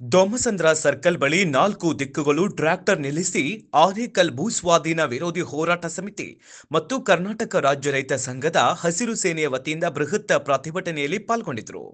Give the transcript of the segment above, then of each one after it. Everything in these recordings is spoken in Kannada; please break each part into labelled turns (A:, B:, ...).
A: ದೊಮ್ಮಸಂದ್ರ ಸರ್ಕಲ್ ಬಳಿ ನಾಲ್ಕು ದಿಕ್ಕುಗಳು ಟ್ರ್ಯಾಕ್ಟರ್ ನಿಲ್ಲಿಸಿ ಆನೇಕಲ್ ಭೂಸ್ವಾಧೀನ ವಿರೋಧಿ ಹೋರಾಟ ಸಮಿತಿ ಮತ್ತು ಕರ್ನಾಟಕ ರಾಜ್ಯ ರೈತ ಸಂಘದ ಹಸಿರು ಸೇನೆಯ ವತಿಯಿಂದ ಬೃಹತ್ ಪ್ರತಿಭಟನೆಯಲ್ಲಿ ಪಾಲ್ಗೊಂಡಿದ್ದರು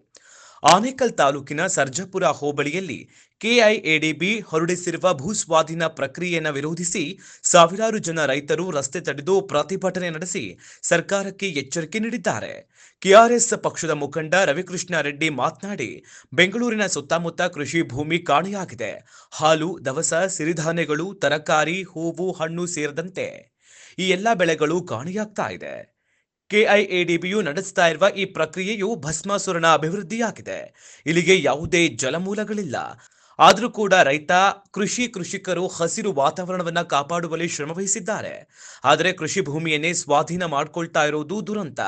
A: ಆನೇಕಲ್ ತಾಲೂಕಿನ ಸರ್ಜಾಪುರ ಹೋಬಳಿಯಲ್ಲಿ ಕೆಐಎಡಿಬಿ ಹೊರಡಿಸಿರುವ ಭೂಸ್ವಾಧೀನ ಪ್ರಕ್ರಿಯೆಯನ್ನು ವಿರೋಧಿಸಿ ಸಾವಿರಾರು ಜನ ರೈತರು ರಸ್ತೆ ತಡೆದು ಪ್ರತಿಭಟನೆ ನಡೆಸಿ ಸರ್ಕಾರಕ್ಕೆ ಎಚ್ಚರಿಕೆ ನೀಡಿದ್ದಾರೆ. ಕೆಆರ್ಎಸ್ ಪಕ್ಷದ ಮುಖಂಡ ರವಿಕೃಷ್ಣ ರೆಡ್ಡಿ ಮಾತನಾಡಿ, ಬೆಂಗಳೂರಿನ ಸುತ್ತಮುತ್ತ ಕೃಷಿ ಭೂಮಿ ಕಾಣೆಯಾಗಿದೆ. ಹಾಲು, ದವಸ, ಸಿರಿಧಾನ್ಯಗಳು, ತರಕಾರಿ, ಹೂವು, ಹಣ್ಣು ಸೇರಿದಂತೆ ಈ ಎಲ್ಲ ಬೆಳೆಗಳು ಕಾಣೆಯಾಗ್ತಾ ಇದೆ. ಕೆಐಎಡಿಬಿಯು ನಡೆಸ್ತಾ ಇರುವ ಈ ಪ್ರಕ್ರಿಯೆಯು ಭಸ್ಮಾಸುರನ ಅಭಿವೃದ್ಧಿಯಾಗಿದೆ. ಇಲ್ಲಿಗೆ ಯಾವುದೇ ಜಲಮೂಲಗಳಿಲ್ಲ. ಆದರೂ ಕೂಡ ರೈತ, ಕೃಷಿ ಕೃಷಿಕರು ಹಸಿರು ವಾತಾವರಣವನ್ನ ಕಾಪಾಡುವಲ್ಲಿ ಶ್ರಮವಹಿಸಿದ್ದಾರೆ ಆದರೆ ಕೃಷಿ ಭೂಮಿಯನ್ನೇ ಸ್ವಾಧೀನ ಮಾಡಿಕೊಳ್ತಾ ಇರುವುದು ದುರಂತ.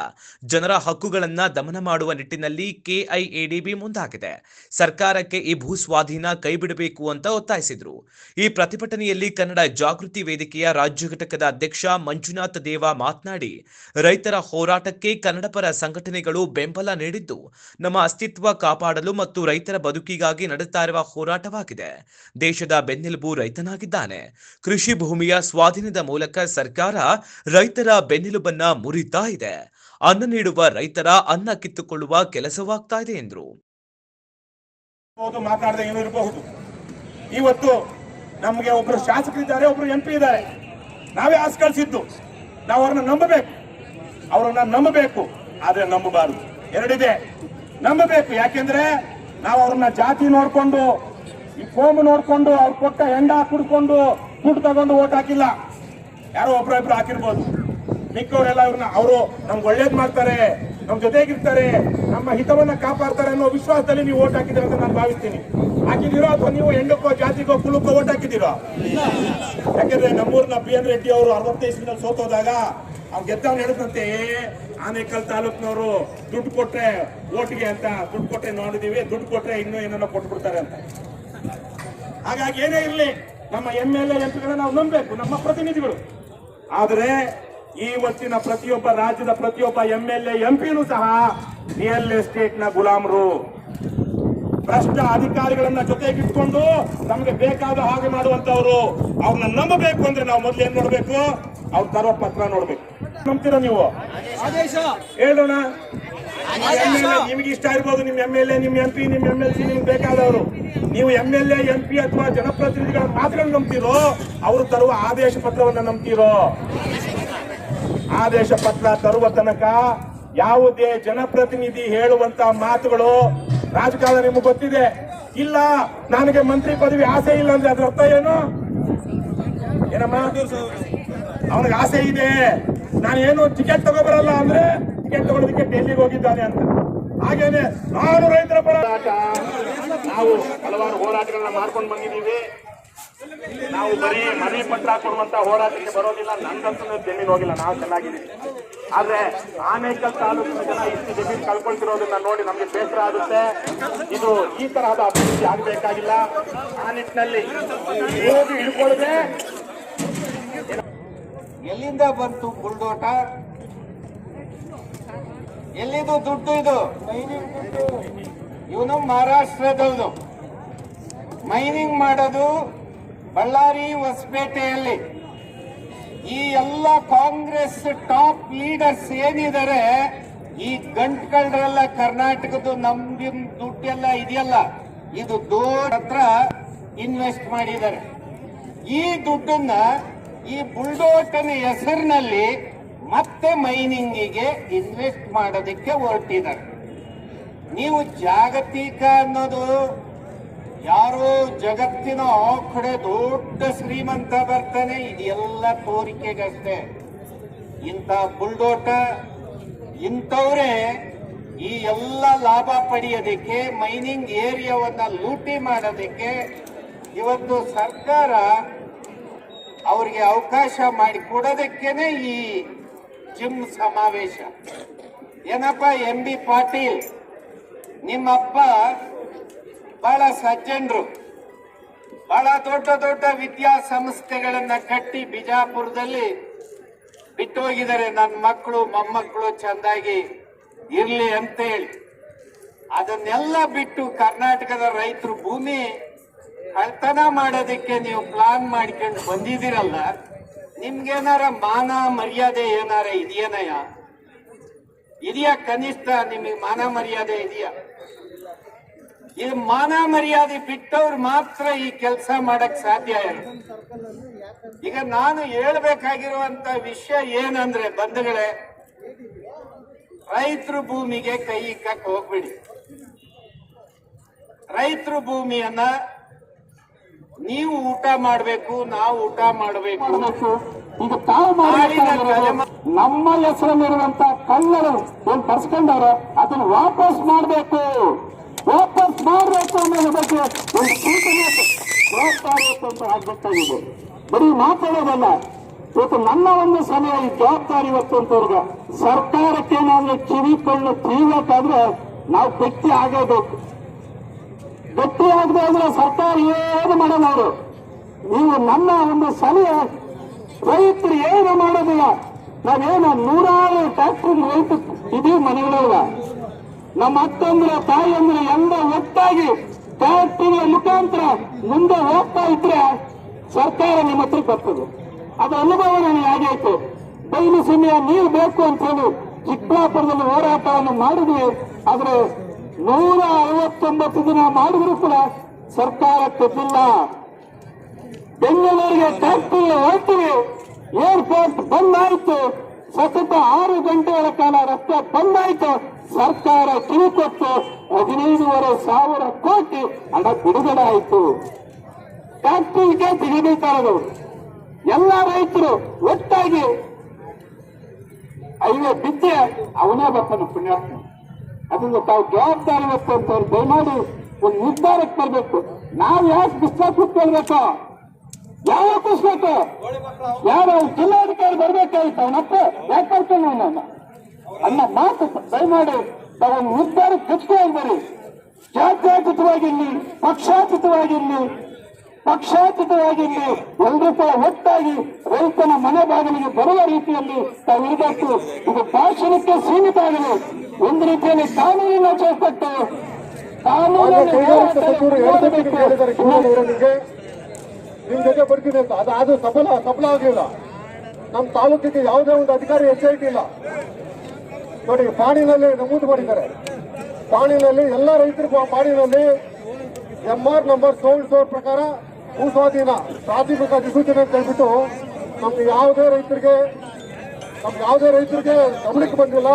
A: ಜನರ ಹಕ್ಕುಗಳನ್ನ ದಮನ ಮಾಡುವ ನಿಟ್ಟಿನಲ್ಲಿ ಕೆಐಎಡಿಬಿ ಮುಂದಾಗಿದೆ. ಸರ್ಕಾರಕ್ಕೆ ಈ ಭೂ ಸ್ವಾಧೀನ ಕೈಬಿಡಬೇಕು ಅಂತ ಒತ್ತಾಯಿಸಿದ್ರು. ಈ ಪ್ರತಿಭಟನೆಯಲ್ಲಿ ಕನ್ನಡ ಜಾಗೃತಿ ವೇದಿಕೆಯ ರಾಜ್ಯ ಘಟಕದ ಅಧ್ಯಕ್ಷ ಮಂಜುನಾಥ ದೇವ ಮಾತನಾಡಿ, ರೈತರ ಹೋರಾಟಕ್ಕೆ ಕನ್ನಡಪರ ಸಂಘಟನೆಗಳು ಬೆಂಬಲ ನೀಡಿದ್ದು, ನಮ್ಮ ಅಸ್ತಿತ್ವ ಕಾಪಾಡಲು ಮತ್ತು ರೈತರ ಬದುಕಿಗಾಗಿ ನಡೆಸ್ತಾ ಇರುವ ಹೋರಾಟವಾಗಿದೆ ದೇಶದ ಬೆನ್ನೆಲುಬು ರೈತನಾಗಿದ್ದಾನೆ. ಕೃಷಿ ಭೂಮಿಯ ಸ್ವಾಧೀನದ ಮೂಲಕ ಸರ್ಕಾರ ರೈತರ ಬೆನ್ನೆಲುಬನ್ನ ಮುರಿತಾ ಇದೆ. ಅನ್ನ ನೀಡುವ ರೈತರ ಅನ್ನ ಕಿತ್ತುಕೊಳ್ಳುವ ಕೆಲಸವಾಗ್ತಾ ಇದೆ ಎಂದರು.
B: ಇವತ್ತು ನಮಗೆ ಒಬ್ರು ಶಾಸಕರಿದ್ದಾರೆ, ಒಬ್ರು ಎಂ ಪಿ ಇದ್ದಾರೆ. ನಾವೇ ಆಸ್ಕರಿಸಿದ್ದು. ನಾವು ಅವ್ರನ್ನ ನಂಬಬೇಕು. ಅವರನ್ನ ನಂಬಬೇಕು. ಆದ್ರೆ ನಂಬಬಾರದು. ಎರಡಿದೆ, ನಂಬಬೇಕು. ಯಾಕೆಂದ್ರೆ ನಾವು ಅವ್ರನ್ನ ಜಾತಿ ನೋಡ್ಕೊಂಡು ಈ ಫೋಮ್ ನೋಡ್ಕೊಂಡು ಅವ್ರು ಕೊಟ್ಟ ಹೆಂಡ ಕುಡ್ಕೊಂಡು ದುಡ್ಡು ತಗೊಂಡು ಓಟ್ ಹಾಕಿಲ್ಲ. ಯಾರೋ ಒಬ್ರೊಬ್ರು ಹಾಕಿರ್ಬೋದು. ಮಿಕ್ಕವರೆಲ್ಲ ಇವ್ರನ್ನ ಅವರು ನಮ್ಗೆ ಒಳ್ಳೇದ್ ಮಾಡ್ತಾರೆ, ನಮ್ ಜೊತೆಗಿರ್ತಾರೆ, ನಮ್ಮ ಹಿತವನ್ನ ಕಾಪಾಡ್ತಾರೆ ಅನ್ನೋ ವಿಶ್ವಾಸದಲ್ಲಿ ನೀವು ಓಟ್ ಹಾಕಿದಿರ ಅಂತ ನಾನು ಭಾವಿಸ್ತೀನಿ. ಹಾಕಿದಿರೋ ಅಥವಾ ನೀವು ಹೆಂಡಕ್ಕೋ, ಜಾತಿಗೋ ಕುಲಕ್ಕೋ ಓಟ್ ಹಾಕಿದಿರೋ ಯಾಕಂದ್ರೆ ನಮ್ಮೂರ್ನ ಬಿ ಎನ್ ರೆಡ್ಡಿ ಅವರು ಅರವತ್ತೈದು ಇಸ್ವಿನಲ್ಲಿ ಸೋತೋದಾಗ ಅವ್ ಗೆದ್ದವ್ನು ಹೇಳಿದಂತೆ ಆನೇಕಲ್ ತಾಲೂಕ್ನವರು ದುಡ್ಡು ಕೊಟ್ರೆ ಓಟ್ಗೆ ಅಂತ, ದುಡ್ಡು ಕೊಟ್ರೆ ನೋಡಿದೀವಿ, ದುಡ್ಡು ಕೊಟ್ರೆ ಇನ್ನೂ ಏನನ್ನ ಕೊಟ್ಬಿಡ್ತಾರೆ ಅಂತ. ಹಾಗಾಗಿ ಏನೇ ಇರಲಿ ನಮ್ಮ ಎಂ ಎಲ್ ಎ ಎಂಪಿಗಳನ್ನ ನಾವು ನಂಬಬೇಕು ನಮ್ಮ ಪ್ರತಿನಿಧಿಗಳು. ಆದರೆ ಇವತ್ತಿನ ಪ್ರತಿಯೊಬ್ಬ ರಾಜ್ಯದ ಪ್ರತಿಯೊಬ್ಬ ಎಂ ಎಲ್ ಎ ಎಂಪಿನೂ ಸಹ ರಿಯಲ್ ಎಸ್ಟೇಟ್ನ ಗುಲಾಮರು. ಭ್ರಷ್ಟ ಅಧಿಕಾರಿಗಳನ್ನ ಜೊತೆಗಿಟ್ಕೊಂಡು ನಮಗೆ ಬೇಕಾದ ಹಾಗೆ ಮಾಡುವಂತವ್ರು ಅವ್ರನ್ನ ನಂಬಬೇಕು ಅಂದ್ರೆ ನಾವು ಮೊದಲು ಏನ್ ನೋಡ್ಬೇಕು? ಅವ್ರ ತರೋ ಪತ್ರ ನೋಡ್ಬೇಕು. ನಂಬ್ತೀರಾ ನೀವು? ಹೇಳೋಣ. ನಿಮ್ಗೆ ಇಷ್ಟ ಇರ್ಬೋದು, ನಿಮ್ ಎಂ ಎಲ್ ಎ, ನಿಮ್ ಎಂ ಪಿ, ನಿಮ್ ಎಂ ಎಲ್ ಸಿ, ನಿಮ್ಗೆ ಬೇಕಾದವರು. ನೀವು M L A, M P ಅಥವಾ ಜನಪ್ರತಿನಿಧಿಗಳ ಮಾತ್ರ ನಂಬ್ತಿರೋ, ಅವರು ತರುವ ಆದೇಶ ಪತ್ರವನ್ನ ನಂಬ್ತೀರೋ? ಆದೇಶ ಪತ್ರ ತರುವ ತನಕ ಯಾವುದೇ ಜನಪ್ರತಿನಿಧಿ ಹೇಳುವಂತ ಮಾತುಗಳು ರಾಜಕಾರಣ ನಿಮ್ಗೆ ಗೊತ್ತಿದೆ. ಇಲ್ಲ, ನನಗೆ ಮಂತ್ರಿ ಪದವಿ ಆಸೆ ಇಲ್ಲ ಅಂದ್ರೆ ಅದ್ರ ಅರ್ಥ ಏನು? ಏನಮ್ಮ? ಅವನಿಗೆ ಆಸೆ ಇದೆ. ನಾನು ಏನು ಟಿಕೆಟ್ ತಗೋಬರಲ್ಲ ಅಂದ್ರೆ ಟಿಕೆಟ್ ತಗೊಳ್ಳೋದಕ್ಕೆ ಡೆಲ್ಲಿಗೆ ಹೋಗಿದ್ದಾನೆ ಅಂತ. ಹಾಗೇನೆ ನಾನು ರೈತರ ಹೋರಾಟ. ನಾವು ಹಲವಾರು ಹೋರಾಟಗಳನ್ನ ಮಾಡ್ಕೊಂಡು ಬಂದಿದ್ದೀವಿ. ನಾವು ಬರೀ ಮನೆ ಪತ್ರ ಕೊಡುವಂತ ಹೋರಾಟಕ್ಕೆ ಬರೋದಿಲ್ಲ. ನಂದಂತೂ ಜಮೀನು ಹೋಗಿಲ್ಲ. ನಾವು ಚೆನ್ನಾಗಿದ್ದೀವಿ. ಆದ್ರೆ ಆನೇಕಲ್ ತಾಲೂಕಿನ ಜನ ಇಷ್ಟು ಜಮೀನು ಕಳ್ಕೊಳ್ತಿರೋದನ್ನ ನೋಡಿ ನಮ್ಗೆ ಬೇಸರ ಆಗುತ್ತೆ. ಇದು ಈ ತರಹದ ಅಭಿವೃದ್ಧಿ ಆಗಬೇಕಾಗಿಲ್ಲ. ಆ ನಿಟ್ಟಿನಲ್ಲಿ ಹೋಗಿ ಹಿಡ್ಕೊಳ್ಳದೆ
C: ಎಲ್ಲಿಂದ ಬಂತು ಬುಲ್ಡೋಟ ಎಲ್ಲಿದು ದುಡ್ಡು ಇದು? ಇವನು ಮಹಾರಾಷ್ಟ್ರದವನು. ಮೈನಿಂಗ್ ಮಾಡೋದು ಬಳ್ಳಾರಿ ಹೊಸಪೇಟೆಯಲ್ಲಿ. ಈ ಎಲ್ಲ ಕಾಂಗ್ರೆಸ್ ಟಾಪ್ ಲೀಡರ್ಸ್ ಏನಿದ್ದಾರೆ ಈ ಗಂಟ್ಗಳರೆಲ್ಲ ಕರ್ನಾಟಕದ ನಮ್ದು ದುಡ್ಡೆಲ್ಲ ಇದೆಯಲ್ಲ ಇದು ದೊಡ್ಡ ಹತ್ರ ಇನ್ವೆಸ್ಟ್ ಮಾಡಿದ್ದಾರೆ. ಈ ದುಡ್ಡನ್ನ ಈ ಬುಲ್ಡೋಟನ ಹೆಸರಿನಲ್ಲಿ ಮತ್ತೆ ಮೈನಿಂಗಿಗೆ ಇನ್ವೆಸ್ಟ್ ಮಾಡೋದಕ್ಕೆ ಹೊರಟಿದ್ದಾರೆ. ನೀವು ಜಾಗತಿಕ ಅನ್ನೋದು ಯಾರೋ ಜಗತ್ತಿನ ಆ ಕಡೆ ದೊಡ್ಡ ಶ್ರೀಮಂತ ಬರ್ತಾನೆ ಇದೆಲ್ಲ ತೋರಿಕೆಗಷ್ಟೇ. ಇಂಥ ಬುಲ್ಡೋಟ, ಇಂಥವ್ರೆ ಈ ಎಲ್ಲ ಲಾಭ ಪಡೆಯೋದಕ್ಕೆ, ಮೈನಿಂಗ್ ಏರಿಯಾವನ್ನ ಲೂಟಿ ಮಾಡೋದಕ್ಕೆ ಇವತ್ತು ಸರ್ಕಾರ ಅವರಿಗೆ ಅವಕಾಶ ಮಾಡಿ ಕೊಡೋದಕ್ಕೇನೆ ಈ ಜಿಮ್ ಸಮಾವೇಶ. ಏನಪ್ಪ ಎಂ ಬಿ ಪಾಟೀಲ್, ನಿಮ್ಮಪ್ಪ ಬಹಳ ಸಜ್ಜನರು. ಬಹಳ ದೊಡ್ಡ ದೊಡ್ಡ ವಿದ್ಯಾ ವಿದ್ಯಾಸಂಸ್ಥೆಗಳನ್ನ ಕಟ್ಟಿ ಬಿಜಾಪುರದಲ್ಲಿ ಬಿಟ್ಟು ಹೋಗಿದ್ದಾರೆ ನನ್ನ ಮಕ್ಕಳು, ಮೊಮ್ಮಕ್ಕಳು ಚೆಂದಾಗಿ ಇರ್ಲಿ ಅಂತ ಹೇಳಿ ಅದನ್ನೆಲ್ಲ ಬಿಟ್ಟು ಕರ್ನಾಟಕದ ರೈತರು ಭೂಮಿ ಕಳ್ತನ ಮಾಡೋದಕ್ಕೆ ನೀವು ಪ್ಲಾನ್ ಮಾಡ್ಕೊಂಡು ಬಂದಿದ್ದೀರಲ್ಲ ನಿಮ್ಗೇನಾರ ಮಾನ ಮರ್ಯಾದೆ ಏನಾರ ಇದೆಯೇನಯ್ಯ ಇದೆಯಾ ಕನಿಷ್ಠ ನಿಮಗೆ ಮಾನ ಮರ್ಯಾದೆ ಇದೆಯಾ? ಇದು ಮಾನ ಮರ್ಯಾದೆ ಬಿಟ್ಟವ್ರು ಮಾತ್ರ ಈ ಕೆಲಸ ಮಾಡಕ್ ಸಾಧ್ಯ ಇಲ್ಲ ಈಗ ನಾನು ಹೇಳ್ಬೇಕಾಗಿರುವಂತ ವಿಷಯ ಏನಂದ್ರೆ ಬಂಧುಗಳೇ, ರೈತರು ಭೂಮಿಗೆ ಕೈ ಇಕ್ಕಕ್ ಹೋಗ್ಬಿಡಿ. ರೈತರು ಭೂಮಿಯನ್ನ ನೀವು ಊಟ ಮಾಡಬೇಕು ನಾವು ಊಟ ಮಾಡಬೇಕು.
D: ಈಗ ತಾವು ನಮ್ಮ ಹೆಸರಲ್ಲಿರುವಂತ ಕಲ್ಲರು ಏನ್ ಬರ್ಸ್ಕೊಂಡಾರ ಅದನ್ನ ವಾಪಸ್ ಮಾಡಬೇಕು. ವಾಪಸ್ ಮಾಡಬೇಕು ಅನ್ನೋದ್ರ ಬಗ್ಗೆ ಒಂದು ಸೂಚನೆ ಅಂತ ಆಗ್ಬೇಕಾಗಿದೆ ಬರೀ ಮಾತಾಡೋದಲ್ಲ. ಇವತ್ತು ನನ್ನ ಒಂದು ಸಮಯ ಈ ಜವಾಬ್ದಾರಿ ಇವತ್ತು ಅಂತವ್ರಿಗೆ ಸರ್ಕಾರಕ್ಕೆ ನಾವು ಕಿವಿ ಕೊಂಡು ತೀರ್ಬೇಕಾದ್ರೆ ನಾವು ಗಟ್ಟಿ ಆಗಬೇಕು ಗಟ್ಟಿ ಆಗದೆ ಅಂದ್ರೆ ಸರ್ಕಾರ ಏನು ಮಾಡಲ್ಲ ಅವರು ನೀವು ನನ್ನ ಒಂದು ಸಲಹೆ, ರೈತರು ಏನು ಮಾಡೋದಿಲ್ಲ? ನಾವೇನು ನೂರಾರು ಟ್ಯಾಕ್ಟರ್ ರೈತ ಇದೀವಿ ಮನೆಗಳಲ್ಲ. ನಮ್ಮ ಅಕ್ಕಂದ್ರೆ ತಾಯಿ ಅಂದ್ರೆ ಎಲ್ಲ ಒಟ್ಟಾಗಿ ಟ್ಯಾಕ್ಟರ್ ಮುಖಾಂತರ ಮುಂದೆ ಹೋಗ್ತಾ ಇದ್ರೆ ಸರ್ಕಾರ ನಿಮ್ಮ ಹತ್ರ ಬರ್ತದೆ. ಅದು ಅನುಭವ ನನಗೆ ಆಗೈತೆ. ಬಯಲು ಸಮಯ ನೀರು ಬೇಕು ಅಂತ ಹೇಳಿ ಚಿಕ್ಕಬಳ್ಳಾಪುರದಲ್ಲಿ ಹೋರಾಟವನ್ನು ಮಾಡಿದ್ವಿ. ಆದ್ರೆ ನೂರ ಐವತ್ತೊಂಬತ್ತು ದಿನ ಮಾಡಿದ್ರು ಕೂಡ ಸರ್ಕಾರ ಕೊಟ್ಟಿಲ್ಲ ಬೆಂಗಳೂರಿಗೆ ಟ್ಯಾಕ್ಟರ್ ಹೋಗ್ತೀವಿ. ಏರ್ಪೋರ್ಟ್ ಬಂದ್ ಆಯ್ತು ಸತತ ಆರು ಗಂಟೆಗಳ ಕಾಲ ರಸ್ತೆ ಬಂದ್ ಆಯ್ತು ಸರ್ಕಾರ ಕಿವಿ ಕೊಟ್ಟು ಹದಿನೈದುವರೆ ಸಾವಿರ ಕೋಟಿ ಹಣ ಬಿಡುಗಡೆ ಆಯ್ತು. ಟ್ಯಾಕ್ಟರ್ಗೆ ತೆಗಿಬೇಕಾ ಇರೋದು ಎಲ್ಲ ರೈತರು ಒಟ್ಟಾಗಿ ಐವೇ ಬಿದ್ದೆ ಅವನೇ ಬರ್ತಾನೆ ಪುಣ್ಯಾತ್ಮ. ಅದನ್ನು ತಾವು ಜವಾಬ್ದಾರಿ ಹೊತ್ತಂತವ್ರು ದಯಮಾಡಿ ಒಂದು ನಿರ್ಧಾರಕ್ಕೆ ಬರಬೇಕು. ನಾವು ಯಾಕೆ ಬಿಸ್ಲ ಕೂತ್ಕೊಳ್ಬೇಕು ಯಾವ ಕೂಸ್ಬೇಕು? ಯಾರು ಜಿಲ್ಲಾಧಿಕಾರಿ ಬರ್ಬೇಕಾಗಿತ್ತು ಅವನಪ್ಪ ಯಾಕೆ ಕರ್ಕೊಂಡು ನಾನು ಅನ್ನ ಮಾತು ದಯಮಾಡಿ ತಾವೊಂದು ನಿರ್ಧಾರಕ್ಕೆ ಕಚ್ಕೊಂಡ್ಬರಿ ಬರಿ ಜಾತ್ಯತೀತವಾಗಿರ್ಲಿ ಪಕ್ಷಾತೀತವಾಗಿರ್ಲಿ ಪಕ್ಷಾತೀತವಾಗಿರ್ಲಿ ಎಲ್ಲರೂ ಕೂಡ ಒಟ್ಟಾಗಿ ರೈತನ ಮನೆ ಬಾಗಿಲಿಗೆ ಬರುವ ರೀತಿಯಲ್ಲಿ ತಾವು ಇರಬೇಕು. ಇದು ಭಾಷಣಕ್ಕೆ ಸೀಮಿತ ಆಗಿದೆ. ಒಂದು ರೀತಿಯಲ್ಲಿ ಕಾನೂನಿನ ಚೌಕಟ್ಟು.
E: ನಿಮ್ ಜೊತೆ ಬರ್ತೀನಿ ಅಂತ. ಅದು ಅದು ಸಫಲ ಸಫಲ ಆಗಲಿಲ್ಲ. ನಮ್ಮ ತಾಲೂಕಿಗೆ ಯಾವುದೇ ಒಂದು ಅಧಿಕಾರಿ ಹೆಚ್ಚಾಗಿ ಇಲ್ಲ. ನೋಡಿ ಪಾಣಿನಲ್ಲಿ ನಮೂದು ಮಾಡಿದ್ದಾರೆ. ಪಾಣಿನಲ್ಲಿ ಎಲ್ಲ ರೈತರು ಪಾಣಿನಲ್ಲಿ ಎಂ ಆರ್ ನಂಬರ್ ಸೋಲ್ಸೋ ಸೋರ್ ಪ್ರಕಾರ ಭೂ ಸ್ವಾಧೀನ ಪ್ರಾಥಮಿಕ ಅಧಿಸೂಚನೆ ಅಂತ ಹೇಳ್ಬಿಟ್ಟು ನಮ್ಗೆ ಯಾವುದೇ ರೈತರಿಗೆ, ನಮ್ಗೆ ಯಾವುದೇ ರೈತರಿಗೆ ಗಮನಕ್ಕೆ ಬಂದಿಲ್ಲ,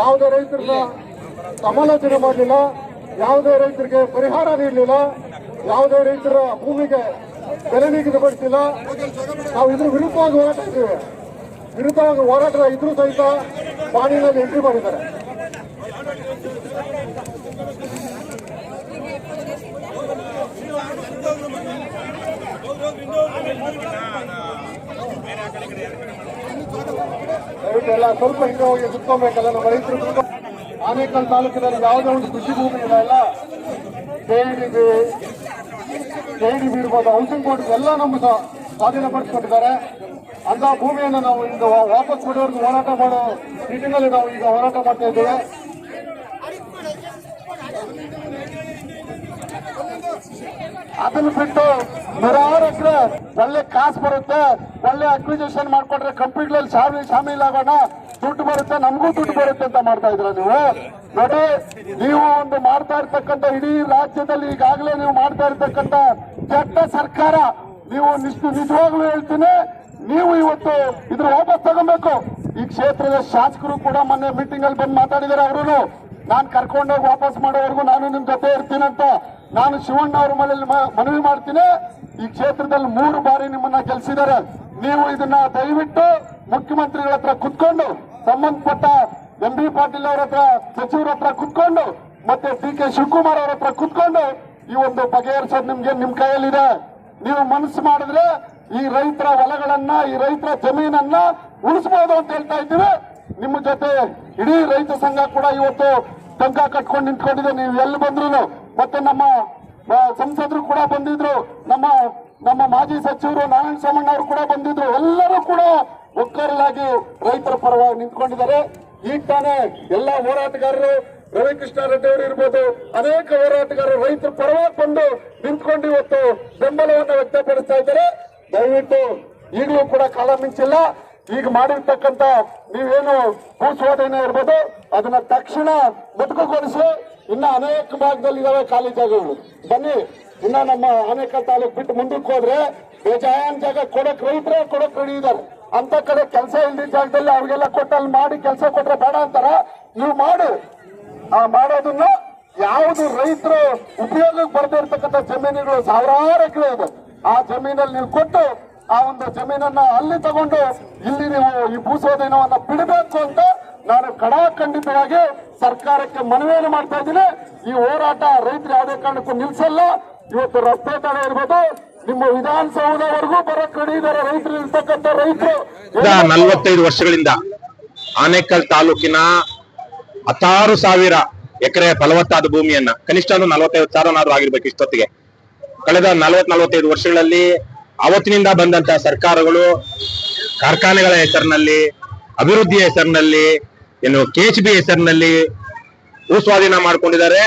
E: ಯಾವುದೇ ರೈತರನ್ನ ಸಮಾಲೋಚನೆ ಮಾಡಲಿಲ್ಲ, ಯಾವುದೇ ರೈತರಿಗೆ ಪರಿಹಾರ ನೀಡಲಿಲ್ಲ, ಯಾವುದೇ ರೈತರ ಭೂಮಿಗೆ ಬೆಲೆ ನಿಗದಿಪಡಿಸಿಲ್ಲ. ನಾವು ಇದ್ರ ವಿರುದ್ಧವಾಗಿ ಹೋರಾಟ ಇದ್ದೀವಿ. ವಿರುದ್ಧವಾಗಿ ಹೋರಾಟ ಇದ್ರೂ ಸಹಿತ ಪಾಣಿನಲ್ಲಿ ಎಂಟ್ರಿ ಮಾಡಿದ್ದಾರೆ. ದಯವಿಟ್ಟು ಎಲ್ಲ ಸ್ವಲ್ಪ ಹಿಂದೆ ಹೋಗಿ ಸುತ್ತೋಬೇಕಲ್ಲ ನಮ್ಮ ರೈತರು ಆನೇಕಲ್ ತಾಲೂಕಿನಲ್ಲಿ ಯಾವುದೇ ಒಂದು ಕೃಷಿ ಭೂಮಿ ಇಲ್ಲ ಎಲ್ಲ ಕೆಡಿಬಿ ಕೆಡಿಬಿ ಇರ್ಬೋದು ಹೌಸಿಂಗ್ ಬೋರ್ಡ್ ಎಲ್ಲ ನಮ್ಮ ಸ್ವಾಧೀನಪಡಿಸ್ಕೊಂಡಿದ್ದಾರೆ ಅಂತ ಭೂಮಿಯನ್ನು ನಾವು ಈಗ ವಾಪಸ್ ಕೊಡೋರ್ಗೆ ಹೋರಾಟ ಮಾಡೋ ನಿಟ್ಟಿನಲ್ಲಿ ನಾವು ಈಗ ಹೋರಾಟ ಮಾಡ್ತಾ ಇದ್ದೇವೆ. ಅದನ್ನು ಬಿಟ್ಟು ನೂರಾರು ಎಕರೆ ಒಳ್ಳೆ ಕಾಸು ಬರುತ್ತೆ, ಒಳ್ಳೆ ಅಕ್ವಿಜೇಷನ್ ಮಾಡ್ಕೊಂಡ್ರೆ ಕಂಪ್ನಿಗಳಲ್ಲಿ ಶಾಮಿ, ಶಾಮೀಲಾಗೋಣ, ದುಡ್ಡು ಬರುತ್ತೆ, ನಮಗೂ ದುಡ್ಡು ಬರುತ್ತೆ ಅಂತ ಮಾಡ್ತಾ ಇದ್ರ ನೀವು? ನೋಡಿ, ನೀವು ಒಂದು ಮಾಡ್ತಾ ಇರ್ತಕ್ಕಂಥ ಇಡೀ ರಾಜ್ಯದಲ್ಲಿ ಈಗಾಗಲೇ ನೀವು ಮಾಡ್ತಾ ಇರ್ತಕ್ಕಂಥ ಕೆಟ್ಟ ಸರ್ಕಾರ, ನೀವು ನಿಷ್ಠು ನಿಜವಾಗ್ಲೂ ಹೇಳ್ತೀನಿ, ನೀವು ಇವತ್ತು ಇದ್ರ ವಾಪಸ್ ತಗೊಬೇಕು. ಈ ಕ್ಷೇತ್ರದ ಶಾಸಕರು ಕೂಡ ಮೊನ್ನೆ ಮೀಟಿಂಗ್ ಅಲ್ಲಿ ಬಂದು ಮಾತಾಡಿದಾರೆ ಅವರು ನಾನು ಕರ್ಕೊಂಡೋಗಿ ವಾಪಸ್ ಮಾಡೋವರೆಗೂ ನಾನು ನಿಮ್ ಜೊತೆ ಇರ್ತೀನಂತ. ನಾನು ಶಿವಣ್ಣ ಅವ್ರ ಮನೆಯಲ್ಲಿ ಮನವಿ ಮಾಡ್ತೀನಿ. ಈ ಕ್ಷೇತ್ರದಲ್ಲಿ ಮೂರು ಬಾರಿ ನಿಮ್ಮನ್ನ ಗೆಲ್ಸಿದ್ದಾರೆ. ನೀವು ಇದನ್ನ ದಯವಿಟ್ಟು ಮುಖ್ಯಮಂತ್ರಿಗಳ ಹತ್ರ ಕುತ್ಕೊಂಡು, ಸಂಬಂಧಪಟ್ಟ ಎಂ ಬಿ ಪಾಟೀಲ್ ಅವರ ಹತ್ರ, ಸಚಿವರ ಹತ್ರ ಕುತ್ಕೊಂಡು, ಮತ್ತೆ ಡಿ ಕೆ ಶಿವಕುಮಾರ್ ಅವರ ಹತ್ರ ಕುತ್ಕೊಂಡು ಈ ಒಂದು ಬಗೆಹರಿಸೋದು ನಿಮ್ಗೆ ನಿಮ್ ಕೈಯಲ್ಲಿದೆ. ನೀವು ಮನಸ್ಸು ಮಾಡಿದ್ರೆ ಈ ರೈತರ ಹೊಲಗಳನ್ನ, ಈ ರೈತರ ಜಮೀನನ್ನ ಉಳಿಸಬಹುದು ಅಂತ ಹೇಳ್ತಾ ಇದ್ದೀವಿ. ನಿಮ್ಮ ಜೊತೆ ಇಡೀ ರೈತ ಸಂಘ ಕೂಡ ಇವತ್ತು ಟಂಕ ಕಟ್ಕೊಂಡು ನಿಂತ್ಕೊಂಡಿದೆ. ನೀವು ಎಲ್ಲಿ ಬಂದ್ರು ಮತ್ತೆ ನಮ್ಮ ಸಂಸದರು ಕೂಡ ಬಂದಿದ್ರು. ನಮ್ಮ ನಮ್ಮ ಮಾಜಿ ಸಚಿವರು ನಾರಾಯಣ ಸೋಮಣ್ಣ ಅವರು ಕೂಡ ಬಂದಿದ್ರು. ಎಲ್ಲರೂ ಕೂಡ ಒಕ್ಕರಲಾಗಿ ರೈತರ ಪರವಾಗಿ ನಿಂತ್ಕೊಂಡಿದ್ದಾರೆ. ಈಗ ತಾನೇ ಎಲ್ಲ ಹೋರಾಟಗಾರರು ರವಿಕೃಷ್ಣ ರೆಡ್ಡಿ ಅವರು ಇರ್ಬೋದು, ಅನೇಕ ಹೋರಾಟಗಾರರು ರೈತರ ಪರವಾಗಿ ಬಂದು ನಿಂತ್ಕೊಂಡು ಇವತ್ತು ಬೆಂಬಲವನ್ನು ವ್ಯಕ್ತಪಡಿಸ್ತಾ ಇದ್ದಾರೆ. ದಯವಿಟ್ಟು ಈಗಲೂ ಕೂಡ ಕಾಲ ಮಿಂಚಿಲ್ಲ. ಈಗ ಮಾಡಿರ್ತಕ್ಕಂತ ನೀವೇನು ಭೂಸ್ವಾಧೀನ ಇರ್ಬೋದು, ಅದನ್ನ ತಕ್ಷಣ ಮೊಟಕುಗೊಳಿಸಿ ಇನ್ನ ಅನೇಕ ಭಾಗದಲ್ಲಿ ಇದಾವೆ ಖಾಲಿ ಜಾಗಗಳು. ಬನ್ನಿ, ಇನ್ನ ನಮ್ಮ ಆನೇಕಲ್ ತಾಲೂಕು ಬಿಟ್ಟು ಮುಂದಕ್ಕೆ ಹೋದ್ರೆ ಬೇಜಾನ್ ಜಾಗ ಕೊಡಕ್ ರೈತರೇ ಕೊಡಕ್ ರೆಡಿ ಇದಾರೆ. ಅಂತ ಕಡೆ ಕೆಲಸ ಇಲ್ದಿದ್ದ ಜಾಗದಲ್ಲಿ ಅವ್ರಿಗೆಲ್ಲ ಕೊಟ್ಟಲ್ಲಿ ಮಾಡಿ ಕೆಲಸ ಕೊಟ್ರೆ ಬೇಡ ಅಂತಾರ. ನೀವು ಮಾಡು. ಆ ಮಾಡೋದನ್ನ ಯಾವುದು ರೈತರು ಉಪಯೋಗಕ್ಕೆ ಬರ್ತಾ ಇರ್ತಕ್ಕಂಥ ಜಮೀನುಗಳು ಸಾವಿರಾರು ಎಕರೆ ಇದೆ. ಆ ಜಮೀನಲ್ಲಿ ನೀವು ಕೊಟ್ಟು ಆ ಒಂದು ಜಮೀನನ್ನ ಅಲ್ಲಿ ತಗೊಂಡು ಇಲ್ಲಿ ನೀವು ಈ ಭೂಸೋಧನವನ್ನ ಬಿಡಬೇಕು ಅಂತ ನಾನು ಕಡಾಖಂಡಿತವಾಗಿ ಸರ್ಕಾರಕ್ಕೆ ಮನವಿಯನ್ನು ಮಾಡ್ತಾ ಇದ್ದೀನಿ. ಈ ಹೋರಾಟ ರೈತರು ಯಾವುದೇ ಕಾರಣಕ್ಕೂ ನಿಲ್ಸಲ್ಲ. ಇವತ್ತು ರಸ್ತೆ ತಡೆ ಇರ್ಬೋದು. ನಿಮ್ಮ ವಿಧಾನಸೌಧವರೆಗೂ ಬರ ಕಡಿದಾರ ರೈತರು, ಇರ್ತಕ್ಕಂಥ ರೈತರು.
F: ನಲವತ್ತೈದು ವರ್ಷಗಳಿಂದ ಆನೇಕಲ್ ತಾಲೂಕಿನ ಹತ್ತಾರು ಸಾವಿರ ಎಕರೆ ಫಲವತ್ತಾದ ಭೂಮಿಯನ್ನ, ಕನಿಷ್ಠ ನಲವತ್ತೈದು ಸಾವಿರನಾದ್ರೂ ಆಗಿರ್ಬೇಕು ಇಷ್ಟೊತ್ತಿಗೆ. ಕಳೆದ ನಲವತ್ ನಲವತ್ತೈದು ವರ್ಷಗಳಲ್ಲಿ ಅವತ್ತಿನಿಂದ ಬಂದಂತ ಸರ್ಕಾರಗಳು ಕಾರ್ಖಾನೆಗಳ ಹೆಸರಿನಲ್ಲಿ, ಅಭಿವೃದ್ಧಿಯ ಹೆಸರಿನಲ್ಲಿ ಏನು ಕೆಚ್ ಬಿ ಹೆಸರಿನಲ್ಲಿ ಭೂಸ್ವಾಧೀನ ಮಾಡ್ಕೊಂಡಿದ್ದಾರೆ.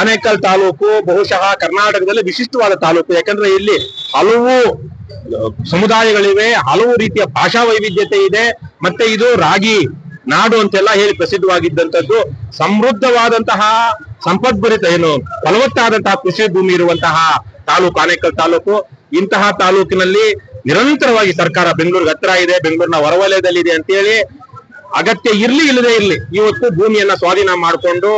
F: ಆನೇಕಲ್ ತಾಲೂಕು, ಬಹುಶಃ ಕರ್ನಾಟಕದಲ್ಲಿ ವಿಶಿಷ್ಟವಾದ ತಾಲೂಕು. ಯಾಕಂದ್ರೆ ಇಲ್ಲಿ ಹಲವು ಸಮುದಾಯಗಳಿವೆ, ಹಲವು ರೀತಿಯ ಭಾಷಾ ವೈವಿಧ್ಯತೆ ಇದೆ. ಮತ್ತೆ ಇದು ರಾಗಿ ನಾಡು ಅಂತೆಲ್ಲ ಹೇಳಿ ಪ್ರಸಿದ್ಧವಾಗಿದ್ದಂಥದ್ದು. ಸಮೃದ್ಧವಾದಂತಹ ಸಂಪದ್ಭರಿತ, ಏನು ಫಲವತ್ತಾದಂತಹ ಕೃಷಿ ಭೂಮಿ ಇರುವಂತಹ ತಾಲೂಕು, ಆನೇಕಲ್ ತಾಲೂಕು. ಇಂತಹ ತಾಲೂಕಿನಲ್ಲಿ ನಿರಂತರವಾಗಿ ಸರ್ಕಾರ ಬೆಂಗಳೂರಿಗೆ ಹತ್ರ ಇದೆ, ಬೆಂಗಳೂರಿನ ಹೊರವಲಯದಲ್ಲಿ ಇದೆ ಅಂತೇಳಿ ಅಗತ್ಯ ಇರ್ಲಿ ಇಲ್ಲದೆ ಇರ್ಲಿ, ಇವತ್ತು ಭೂಮಿಯನ್ನ ಸ್ವಾಧೀನ ಮಾಡಿಕೊಂಡು